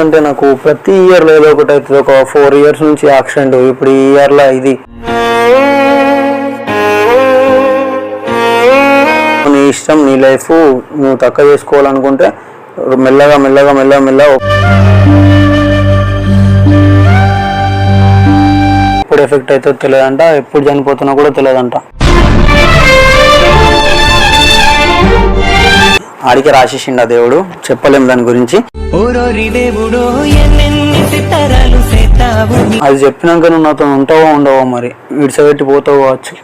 అంటే నాకు ప్రతి ఇయర్ ఏదో ఒకటి అవుతుంది ఒక ఫోర్ ఇయర్స్ నుంచి యాక్సిడెంట్ ఇప్పుడు ఈ ఇయర్లో ఇది నీ ఇష్టం నీ లైఫ్ నువ్వు తక్కువ చేసుకోవాలనుకుంటే మెల్లగా మెల్లగా మెల్లగా మెల్లగా ఎప్పుడు ఎఫెక్ట్ అవుతుందో తెలియదంట ఎప్పుడు చనిపోతున్నా కూడా తెలియదంట ఆడికి రాసేసిండు దేవుడు చెప్పలేము దాని గురించి అది చెప్పినాక నువ్వు నాతో ఉంటావో ఉండవో మరి విడిచబెట్టి పోతావు కావచ్చు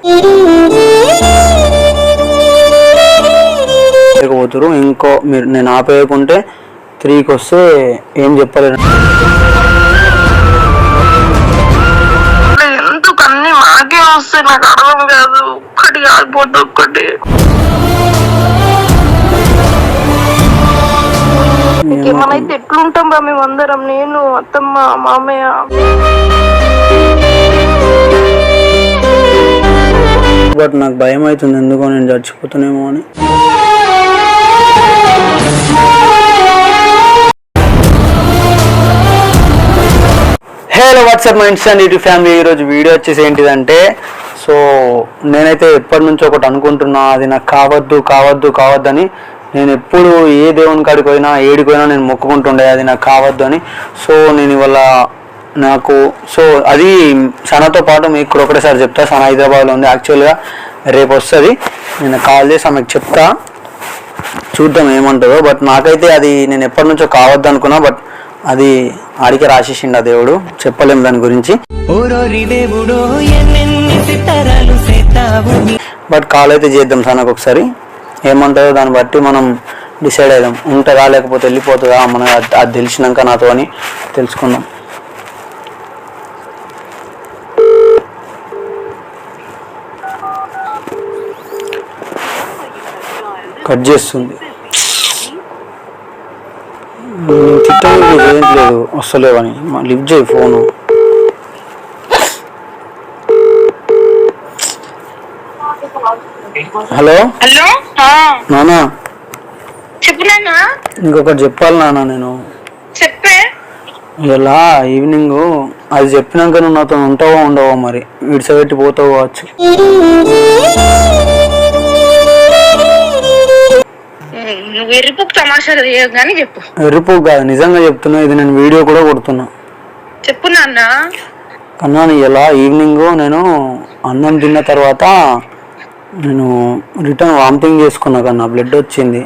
లేకపోతురు ఇంకో మీరు నేను ఆపేయకుంటే త్రీకి వస్తే ఏం చెప్పలేను ఎందుకు అన్ని మాకే వస్తే నాకు అర్థం కాదు ఒక్కటి కాకపోతే ఒక్కటి ఏమైతే ఎట్లుంటాం రా మేము అందరం నేను అత్తమ్మ మామయ్య బట్ నాకు భయం అవుతుంది ఎందుకో నేను చచ్చిపోతానేమో అని hello WhatsApp minds and YouTube family ఈరోజు వీడియో వచ్చేసి ఏంటిదంటే సో నేనైతే ఎప్పటి నుంచో ఒకటి అనుకుంటున్నా అది నాకు కావద్దు కావద్దు కావద్దని నేను ఎప్పుడు ఏ దేవుని కాడికి పోయినా ఏడిపోయినా నేను మొక్కుకుంటుండే అది నాకు కావద్దు అని సో నేను ఇవాళ నాకు సో అది సనాతో పాటు మీకు ఇక్కడ ఒకటేసారి చెప్తా సన హైదరాబాద్లో ఉంది యాక్చువల్గా రేపు వస్తుంది నేను కాల్ చేసి ఆమెకు చెప్తా చూద్దాం ఏమంటుందో బట్ నాకైతే అది నేను ఎప్పటి నుంచో కావద్దు అనుకున్నా బట్ అది ఆడికి రాసేసిండు దేవుడు చెప్పలేము దాని గురించి బట్ కాల్ అయితే చేద్దాం సార్ ఒకసారి ఏమంటుందో దాన్ని బట్టి మనం డిసైడ్ అవుదాం ఉంటుందా లేకపోతే వెళ్ళిపోతుందా మనం అది తెలిసినాక నాతో అని తెలుసుకుందాం కట్ చేస్తుంది తిట్టడానికి ఏం లేదు వస్తలేవని లిఫ్ట్ చేయి ఫోను హలో హలో నానా చెప్పు ఇంకొకటి చెప్పాలి నానా నేను చెప్పే ఎలా ఈవినింగ్ అది చెప్పినాక నువ్వు నాతో ఉంటావో ఉండవో మరి విడిసబెట్టి పోతావు కావచ్చు నువ్వు ఎరుపుకు కానీ చెప్పు ఎరుపు కాదు నిజంగా చెప్తున్నా ఇది నేను వీడియో కూడా కొడుతున్నా చెప్పు నాన్న కన్నా ఇలా ఈవినింగ్ నేను అన్నం తిన్న తర్వాత నేను రిటర్న్ వామిటింగ్ చేసుకున్నా కానీ నా బ్లడ్ వచ్చింది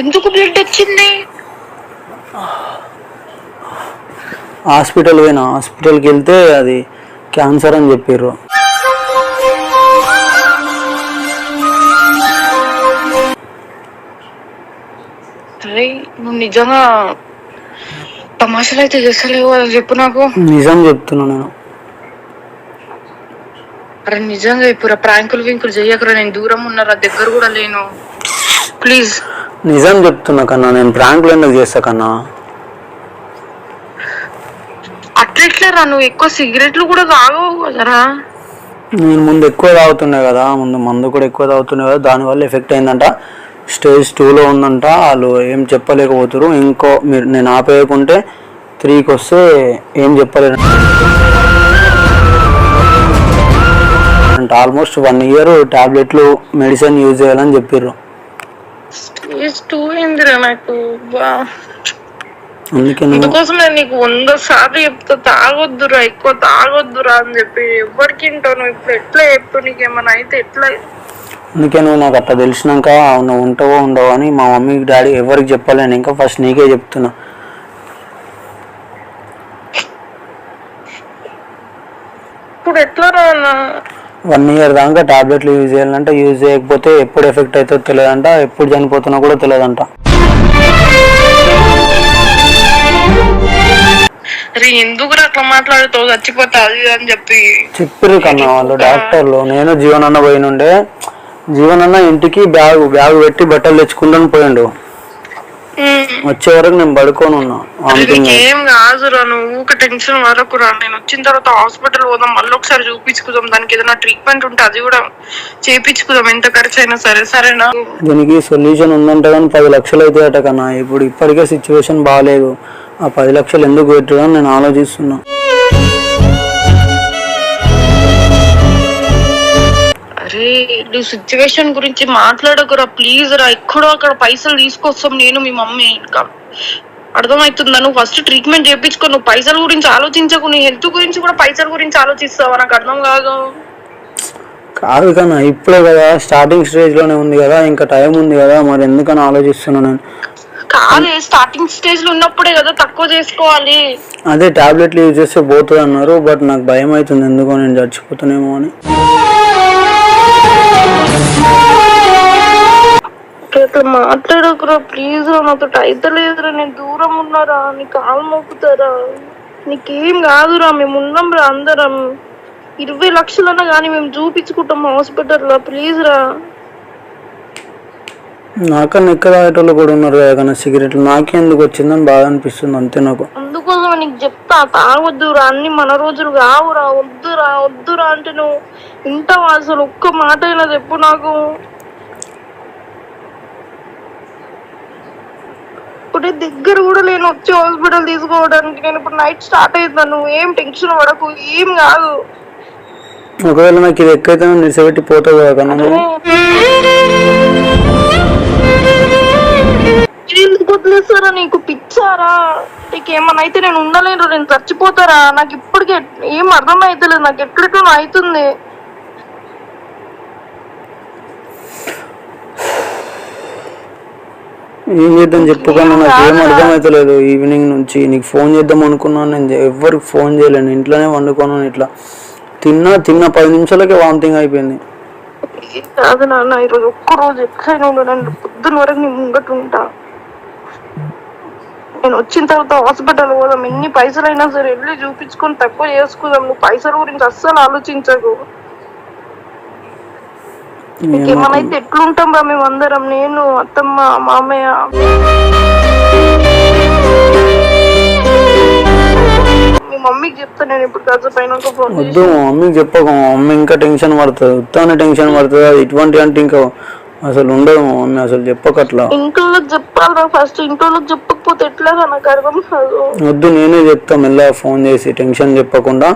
ఎందుకు బ్లడ్ వచ్చింది హాస్పిటల్ పోయినా హాస్పిటల్కి వెళ్తే అది క్యాన్సర్ అని చెప్పారు నువ్వు నిజంగా తమాషాలు అయితే చేస్తలేవు అది చెప్పు నాకు నిజం చెప్తున్నా నేను అరే నిజంగా ఇప్పుడు ప్రాంకులు వింకులు చెయ్యకరా నేను దూరం ఉన్నారా దగ్గర కూడా లేను ప్లీజ్ నిజం చెప్తున్నా కన్నా నేను ప్రాంకులు ఎందుకు చేస్తా కన్నా అట్లెట్లేరా నువ్వు ఎక్కువ సిగరెట్లు కూడా తాగవు కదరా నేను ముందు ఎక్కువ తాగుతున్నాయి కదా ముందు మందు కూడా ఎక్కువ తాగుతున్నాయి కదా దానివల్ల ఎఫెక్ట్ అయిందంట స్టేజ్ టూలో ఉందంట వాళ్ళు ఏం చెప్పలేకపోతురు ఇంకో మీరు నేను ఆపేయకుంటే త్రీకి వస్తే ఏం చెప్పలేను అంటే ఆల్మోస్ట్ వన్ ఇయర్ టాబ్లెట్లు మెడిసిన్ యూజ్ చేయాలని చెప్పిర్రు స్టేజ్ టూ ఏందిరా నీకు వంద సార్లు చెప్తా తాగొద్దురా ఎక్కువ తాగొద్దురా అని చెప్పి ఎవరికి ఇంటావు నువ్వు ఇప్పుడు ఎట్లా చెప్తావు నీకు ఏమైనా అయితే ఎట్లా అందుకే నువ్వు నాకు అట్లా తెలిసినాక నువ్వు ఉంటావో ఉండవు అని మా మమ్మీకి డాడీ ఎవరికి చెప్పలేను ఇంకా ఫస్ట్ నీకే చెప్తున్నా వన్ ఇయర్ దాకా టాబ్లెట్లు యూజ్ చేయాలంటే యూజ్ చేయకపోతే ఎప్పుడు ఎఫెక్ట్ అవుతుందో తెలియదంట ఎప్పుడు చనిపోతున్నా కూడా తెలియదంట ఎందుకు అని చెప్పి చెప్పారు కన్నా వాళ్ళు డాక్టర్లు నేను జీవనన్న పోయినుండే జీవనన్న ఇంటికి బ్యాగ్ బ్యాగ్ పెట్టి బట్టలు తెచ్చుకుంటాను పోయాడు వచ్చే వరకు నేను పడుకొని ఉన్నా ఏం కాదు రా నువ్వు టెన్షన్ వరకు రా నేను వచ్చిన తర్వాత హాస్పిటల్ పోదాం మళ్ళీ ఒకసారి చూపించుకుందాం దానికి ఏదైనా ట్రీట్మెంట్ ఉంటే అది కూడా చేపించుకుందాం ఎంత ఖర్చు అయినా సరే సరేనా దీనికి సొల్యూషన్ ఉందంట కానీ పది లక్షలు అయితే అట కన్నా ఇప్పుడు ఇప్పటికే సిచ్యువేషన్ బాగాలేదు ఆ పది లక్షలు ఎందుకు పెట్టడం నేను ఆలోచిస్తున్నాను అరే నువ్వు సిచ్యువేషన్ గురించి మాట్లాడకురా ప్లీజ్ రా ఎక్కడో అక్కడ పైసలు తీసుకొస్తాం నేను మీ మమ్మీ ఇంకా అర్థమవుతుందా నువ్వు ఫస్ట్ ట్రీట్మెంట్ చేయించుకో నువ్వు పైసల గురించి ఆలోచించకు నీ హెల్త్ గురించి కూడా పైసల గురించి ఆలోచిస్తావా నాకు అర్థం కాదు కాదు కన్నా ఇప్పుడే కదా స్టార్టింగ్ స్టేజ్ లోనే ఉంది కదా ఇంకా టైం ఉంది కదా మరి ఎందుకని ఆలోచిస్తున్నాను నేను కాదు స్టార్టింగ్ స్టేజ్ లో ఉన్నప్పుడే కదా తక్కువ చేసుకోవాలి అదే టాబ్లెట్లు యూజ్ చేస్తే పోతుంది అన్నారు బట్ నాకు భయం అవుతుంది ఎందుకో నేను చచ్చిపోతానేమో అని అట్లా మాట్లాడకురా ప్లీజ్ రా నాతో అవుతలేదురా నేను దూరం ఉన్నారా నీ కాలు మోపుతారా నీకేం కాదురా మేము ఉన్నాం రా అందరం ఇరవై లక్షలన్నా కానీ మేము చూపించుకుంటాం హాస్పిటల్లో ప్లీజ్ రా నాకన్నా ఎక్కడ ఆటోలు కూడా ఉన్నారు కదా కన్నా సిగరెట్లు నాకెందుకు వచ్చిందని బాగా అనిపిస్తుంది అంతే నాకు అందుకోసం నీకు చెప్తా తాగొద్దురా అన్ని మన రోజులు కావురా వద్దురా వద్దురా అంటే నువ్వు ఇంటావా అసలు ఒక్క మాట అయినా చెప్పు నాకు ఒక్కటే దగ్గర కూడా నేను వచ్చి హాస్పిటల్ తీసుకోవడానికి నేను ఇప్పుడు నైట్ స్టార్ట్ అవుతాను ఏం టెన్షన్ పడకు ఏం కాదు ఒకవేళ నాకు ఇది ఎక్కడైతే నిలిచిపెట్టి పోతావు కదా నీకు పిచ్చారా నీకు ఏమన్నా అయితే నేను ఉండలేను నేను చచ్చిపోతారా నాకు ఇప్పటికే ఏం అర్థం అర్థమైతలేదు నాకు ఎక్కడికైనా అవుతుంది ఏం చేద్దాం చెప్పుకున్నా నాకు ఏం అర్థమవుతలేదు ఈవినింగ్ నుంచి నీకు ఫోన్ చేద్దాం అనుకున్నాను నేను ఎవరికి ఫోన్ చేయలేను ఇంట్లోనే వండుకున్నాను ఇట్లా తిన్నా తిన్న పది నిమిషాలకే వామిటింగ్ అయిపోయింది కాదు నాన్న ఈరోజు ఒక్కరోజు ఎక్కడైనా పొద్దున వరకు నేను ముంగట ఉంటా నేను వచ్చిన తర్వాత హాస్పిటల్ పోదాం ఎన్ని పైసలైనా సరే వెళ్ళి చూపించుకొని తక్కువ చేసుకుందాం నువ్వు పైసల గురించి అస్సలు ఆలోచించకు ఇంకేమైతే ఎట్లుంటాం రా మేము అందరం నేను అత్తమ్మ మామయ్య మీ మమ్మీకి చెప్తా నేను ఇప్పుడు కాదు పైన ఫోన్ వద్దు మమ్మీకి చెప్పకు మమ్మీ ఇంకా టెన్షన్ పడుతుంది ఉత్తానే టెన్షన్ పడుతుంది ఇటువంటి అంటే ఇంకా అసలు ఉండవు మమ్మీ అసలు చెప్పకట్లా ఇంట్లో చెప్పాలరా ఫస్ట్ ఇంట్లో చెప్పకపోతే ఎట్లా నాకు అర్థం కాదు వద్దు నేనే చెప్తా మెల్లగా ఫోన్ చేసి టెన్షన్ చెప్పకుండా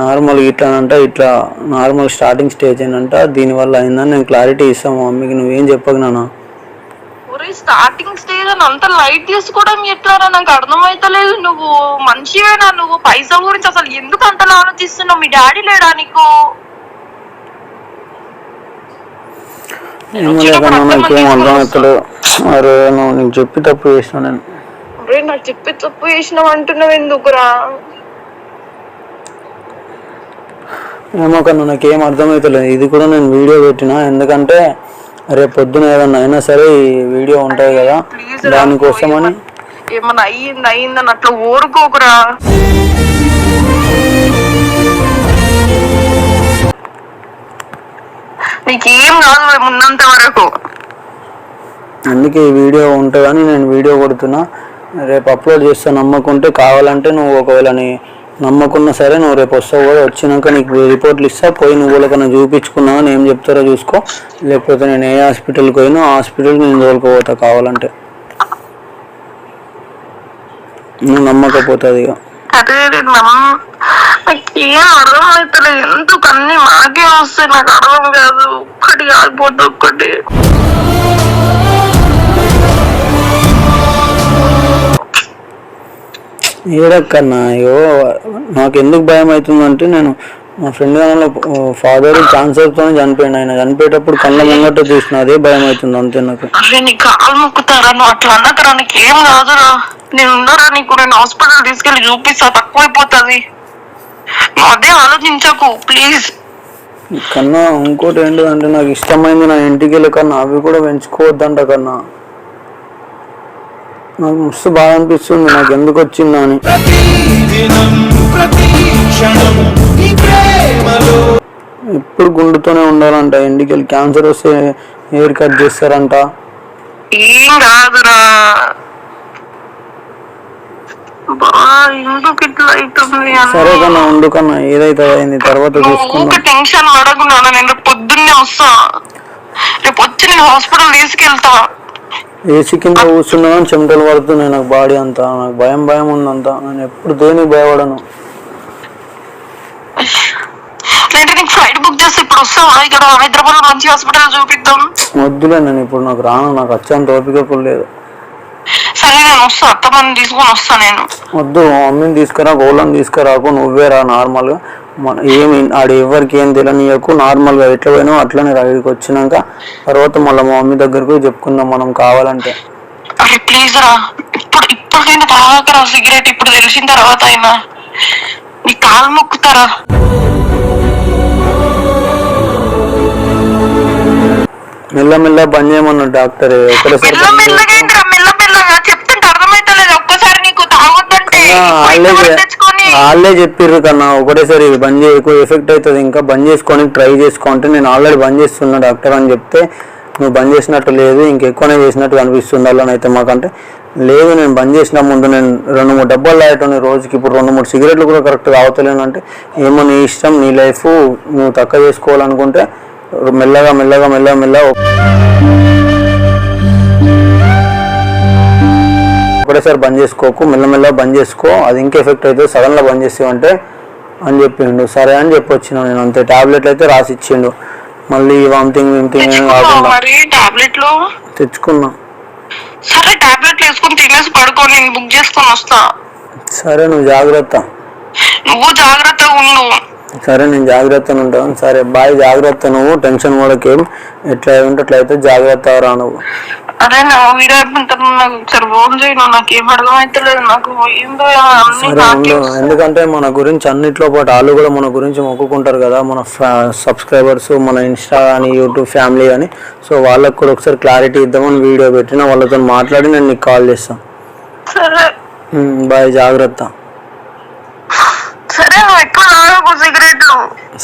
నార్మల్ అంటే ఇట్లా నార్మల్ స్టార్టింగ్ స్టేజ్ ఏనంట దీనివల్ల అయిందని నేను క్లారిటీ ఇస్తాను మమ్మీకి నువ్వేం చెప్పకు నాన్న స్టార్టింగ్ స్టేజ్ అని అంత లైట్ తీసుకోవడం ఎట్లా నాకు అర్థమైతలేదు నువ్వు మంచివేనా నువ్వు పైసా గురించి అసలు ఎందుకు అంతలా ఆలోచిస్తున్నావు మీ డాడీ లేడా నీకు ఏమో నాకేం అర్థం ఇక్కడ అరే నువ్వు నీకు చెప్పి తప్పు చేసిన నేను అరే నాకు చెప్పి తప్పు చేసినావు అంటున్నావు ఎందుకురా ఏమో కన్నా నాకేం అర్థమవుతలేదు ఇది కూడా నేను వీడియో పెట్టిన ఎందుకంటే రేపు పొద్దున ఏదన్నా అయినా సరే ఈ వీడియో ఉంటాయి కదా దానికోసమని ఏమన్నా అయ్యింది అయ్యిందని అట్లా ఊరుకోకురా నీకేం కాదు ముందంత వరకు అందుకే ఈ వీడియో ఉంటుందని నేను వీడియో కొడుతున్నా రేపు అప్లోడ్ చేస్తా నమ్మకుంటే కావాలంటే నువ్వు ఒకవేళ నమ్మకున్నా సరే నువ్వు రేపు వస్తావు కూడా వచ్చినాక నీకు రిపోర్ట్లు ఇస్తా పోయి నువ్వు వాళ్ళకన్నా చూపించుకున్నావు అని ఏం చెప్తారో చూసుకో లేకపోతే నేను ఏ హాస్పిటల్కి పోయినా హాస్పిటల్కి నేను తోలుకోపోతా కావాలంటే నువ్వు నమ్మకపోతుంది ఇక చదివేదిన్నాం నాకేం అర్థం అవుతలే ఎందుకు అన్ని మాకే వస్తాయి నాకు అర్థం కాదు ఒక్కటి కాకపోతే ఒక్కటి ఏడక్కన్నాయో నాకు ఎందుకు భయం అవుతుందంటే నేను మా ఫ్రెండ్ వాళ్ళ ఫాదర్ క్యాన్సర్తో చనిపోయింది ఆయన చనిపోయేటప్పుడు కళ్ళ ముంగట చూసిన అదే భయం అవుతుంది అంతే నాకు నీ కాలు మొక్కుతారా అట్లా అన్న ఏం కాదురా నేను ఉండరా నీకు నేను హాస్పిటల్ తీసుకెళ్లి చూపిస్తా తక్కువైపోతుంది అదే ఆలోచించకు ప్లీజ్ కన్నా ఇంకోటి అంటే నాకు ఇష్టమైంది నా ఇంటికి వెళ్ళి కన్నా అవి కూడా పెంచుకోవద్దంట కన్నా నాకు మస్తు బాధ అనిపిస్తుంది నాకు ఎందుకు వచ్చింది అని ఎప్పుడు గుండుతోనే ఉండాలంట ఇంటికి క్యాన్సర్ వస్తే హెయిర్ కట్ చేస్తారంట ఏం కాదురా సరే కన్నా ఉండు కన్నా ఏదైతే తర్వాత చూసుకుంటా టెన్షన్ పడకు నేను పొద్దున్నే వస్తా రేపు వచ్చి నేను హాస్పిటల్ తీసుకెళ్తా ఏసీ కింద కూర్చున్నాను చెమటలు పడుతున్నాయి నాకు బాడీ అంతా నాకు భయం భయం ఉందంతా నేను ఎప్పుడు దేనికి భయపడను లేదంటే నీకు ఫ్లైట్ బుక్ చేసి ఇప్పుడు వస్తావా ఇక్కడ హైదరాబాద్ మంచి హాస్పిటల్ చూపిద్దాం వద్దులే నేను ఇప్పుడు నాకు రాను నాకు వచ్చేంత ఓపిక లేదు సరే వస్తా వద్దు మమ్మీని తీసుకురా గోళ్ళని తీసుకురాకు నువ్వే రా నార్మల్గా మన ఏమి ఆడ ఎవరికి ఏం తెలియనీయకు నార్మల్గా ఎట్లా పోయినావు అట్లనే రా వచ్చినాక తర్వాత మళ్ళీ మా మమ్మీ దగ్గరకు చెప్పుకుందాం మనం కావాలంటే అరే ప్లీజ్ రా ఇప్పుడు ఇప్పటికైనా తాగకరా సిగరెట్ ఇప్పుడు తెలిసిన తర్వాత అయినా నీ కాలు మొక్కుతారా మెల్లమెల్ల పని చేయమన్నాడు డాక్టర్ ఒకటేసారి మెల్ల పని చేయమన్నాడు. మెల్లగా వాళ్ళే చెప్పిర్రు కన్నా ఒకటేసారి బంద్ చేయకు ఎఫెక్ట్ అవుతుంది ఇంకా బంద్ చేసుకోవడానికి ట్రై చేసుకోండి నేను ఆల్రెడీ బంద్ చేస్తున్నా డాక్టర్ అని చెప్తే నువ్వు బంద్ చేసినట్టు లేదు ఇంకెక్కువనే చేసినట్టు అనిపిస్తుంది అలా అయితే మాకంటే లేదు నేను బంద్ చేసిన ముందు నేను రెండు మూడు డబ్బాలు తాగేటోని రోజుకి ఇప్పుడు రెండు మూడు సిగరెట్లు కూడా కరెక్ట్ తాగుతలేను అంటే ఏమో నీ ఇష్టం నీ లైఫ్ నువ్వు తక్కువ చేసుకోవాలనుకుంటే మెల్లగా మెల్లగా మెల్లగా మెల్లగా ఒకటేసారి బంద్ చేసుకోకు మెల్లమెల్ల బంద్ చేసుకో అది ఇంకా ఎఫెక్ట్ అయితే సడన్గా బంద్ చేసేవంటే అని చెప్పిండు సరే అని చెప్పొచ్చిన నేను అంతే టాబ్లెట్లు అయితే రాసి ఇచ్చిండు మళ్ళీ వామిటింగ్ విమిటింగ్ కాకుండా తెచ్చుకున్నా సరే టాబ్లెట్ తినేసి పడుకో నేను బుక్ చేసుకొని వస్తా సరే నువ్వు జాగ్రత్త నువ్వు ఉండు సరే నేను జాగ్రత్తగా ఉంటాను సరే బాయ్ జాగ్రత్త నువ్వు టెన్షన్ కూడా ఎట్లా ఉంటే అట్లయితే జాగ్రత్త రా నువ్వు నా ఎందుకంటే మన గురించి అన్నిట్లో పాటు వాళ్ళు కూడా మన గురించి మొక్కుకుంటారు కదా మన సబ్స్క్రైబర్స్ మన ఇన్స్టా అని యూట్యూబ్ ఫ్యామిలీ అని సో వాళ్ళకి కూడా ఒకసారి క్లారిటీ ఇద్దామని వీడియో పెట్టిన వాళ్ళతో మాట్లాడి నేను నీకు కాల్ చేస్తాను బాయ్ జాగ్రత్త సరే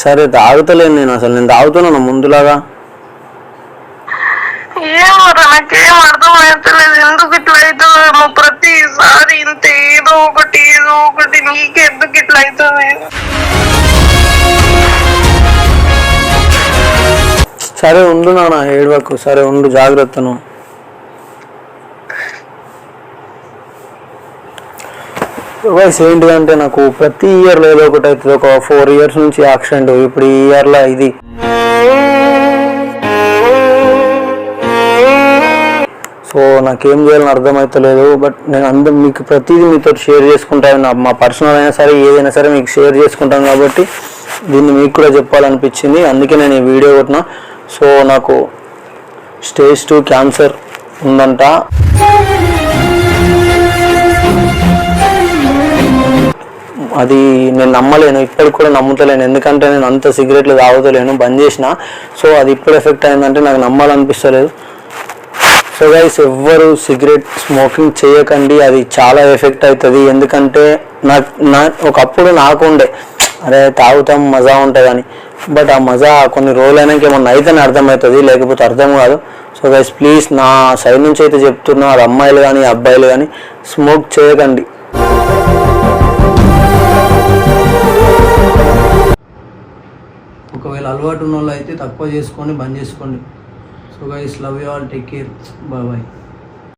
సరే తాగుతలేను నేను అసలు నేను తాగుతున్నాను ముందులాగా ఏమో నాకేం అర్థం అవుతలేదు ఎందుకు ఇట్లా అవుతుందో ప్రతిసారి ఇంత ఏదో ఒకటి ఏదో ఒకటి నీకెందుకు ఇట్లా అవుతుంది సరే ఉండు నాన్న ఏడవకు సరే ఉండు జాగ్రత్తను వైస్ అంటే నాకు ప్రతి ఇయర్లో ఏదో ఒకటి అవుతుంది ఒక ఫోర్ ఇయర్స్ నుంచి యాక్సిడెంట్ ఇప్పుడు ఈ ఇయర్లో ఇది సో నాకేం చేయాలని అర్థమవుతలేదు బట్ నేను అందరూ మీకు ప్రతిదీ మీతో షేర్ చేసుకుంటాను నా మా పర్సనల్ అయినా సరే ఏదైనా సరే మీకు షేర్ చేసుకుంటాను కాబట్టి దీన్ని మీకు కూడా చెప్పాలనిపించింది అందుకే నేను ఈ వీడియో కొట్టిన సో నాకు స్టేజ్ టూ క్యాన్సర్ ఉందంట అది నేను నమ్మలేను ఇప్పటికి కూడా నమ్ముతలేను ఎందుకంటే నేను అంత సిగరెట్లు తాగుతలేను బంద్ చేసిన సో అది ఇప్పుడు ఎఫెక్ట్ అయిందంటే నాకు నమ్మాలనిపిస్తలేదు సో గైస్ ఎవ్వరు సిగరెట్ స్మోకింగ్ చేయకండి అది చాలా ఎఫెక్ట్ అవుతుంది ఎందుకంటే నా నా ఒకప్పుడు నాకు ఉండే అరే తాగుతాం మజా ఉంటుందని బట్ ఆ మజా కొన్ని రోజులైనాక ఏమన్నా అయితేనే అర్థమవుతుంది లేకపోతే అర్థం కాదు సో గైస్ ప్లీజ్ నా సైడ్ నుంచి అయితే చెప్తున్నా అమ్మాయిలు కానీ అబ్బాయిలు కానీ స్మోక్ చేయకండి ఒకవేళ అలవాటు ఉన్న వాళ్ళు అయితే తక్కువ చేసుకొని బంద్ చేసుకోండి So guys, love you all, take care, bye bye.